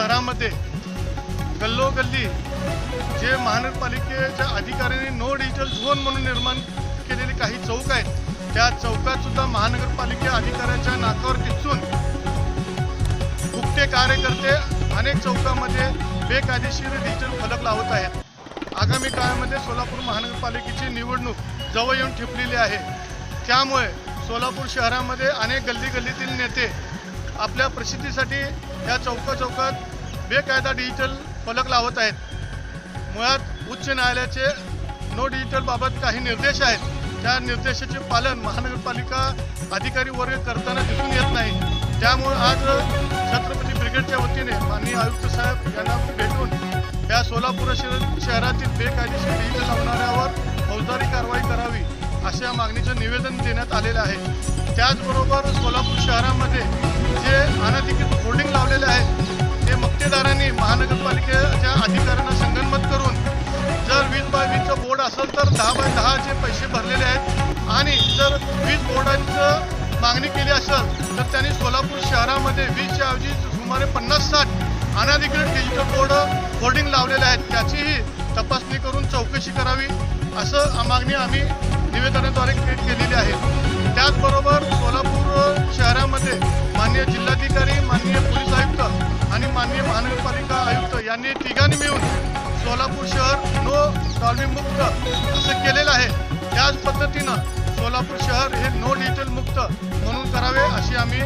शहरामध्ये गल्लोगल्ली जे महानगरपालिकेच्या अधिकाऱ्यांनी नो डिजिटल झोन म्हणून निर्माण केलेले काही चौक आहेत त्या चौकातसुद्धा महानगरपालिका अधिकाऱ्याच्या नाकावर टिचून फुकटे कार्यकर्ते अनेक चौकामध्ये बेकायदेशीर डिजिटल फलक लावत आहेत. आगामी काळामध्ये सोलापूर महानगरपालिकेची निवडणूक जवळ येऊन ठेपलेली आहे. त्यामुळे सोलापूर शहरामध्ये अनेक गल्ली गल्लीतील नेते आपल्या प्रसिद्धीसाठी या चौका चौकात बेकायदा डिजिटल फलक लावत आहेत. मुळात उच्च न्यायालयाचे नो डिजिटल बाबत काही निर्देश आहेत. त्या निर्देशाचे पालन महानगरपालिका अधिकारी वर्ग करताना दिसून येत नाही. त्यामुळे आज छत्रपती ब्रिगेडच्या वतीने माननीय आयुक्त साहेब यांना भेटून या सोलापूर शहर शहरातील बेकायदेशीर डिजिटल लावणाऱ्यावर फौजदारी कारवाई करावी अशा मागणीचं निवेदन देण्यात आलेलं आहे. त्याचबरोबर सोलापूर असेल तर दहा बाय दहाचे पैसे भरलेले आहेत आणि जर वीज बोर्डांचं मागणी केली असेल तर त्यांनी सोलापूर शहरामध्ये वीसच्या ऐवजी सुमारे पन्नास साठ अनाधिकृत डिजिटल बोर्ड होर्डिंग लावलेले आहेत. त्याचीही तपासणी करून चौकशी करावी असं मागणी आम्ही निवेदनाद्वारे केलेली आहे. त्याचबरोबर सोलापूर शहरामध्ये माननीय जिल्हाधिकारी माननीय पोलीस आयुक्त आणि माननीय महानगरपालिका आयुक्त यांनी तिघांनी मिळून सोलापूर शहर मुक्त असं केलेलं आहे. त्याच पद्धतीनं सोलापूर शहर हे नो डिजिटल मुक्त म्हणून करावे अशी आम्ही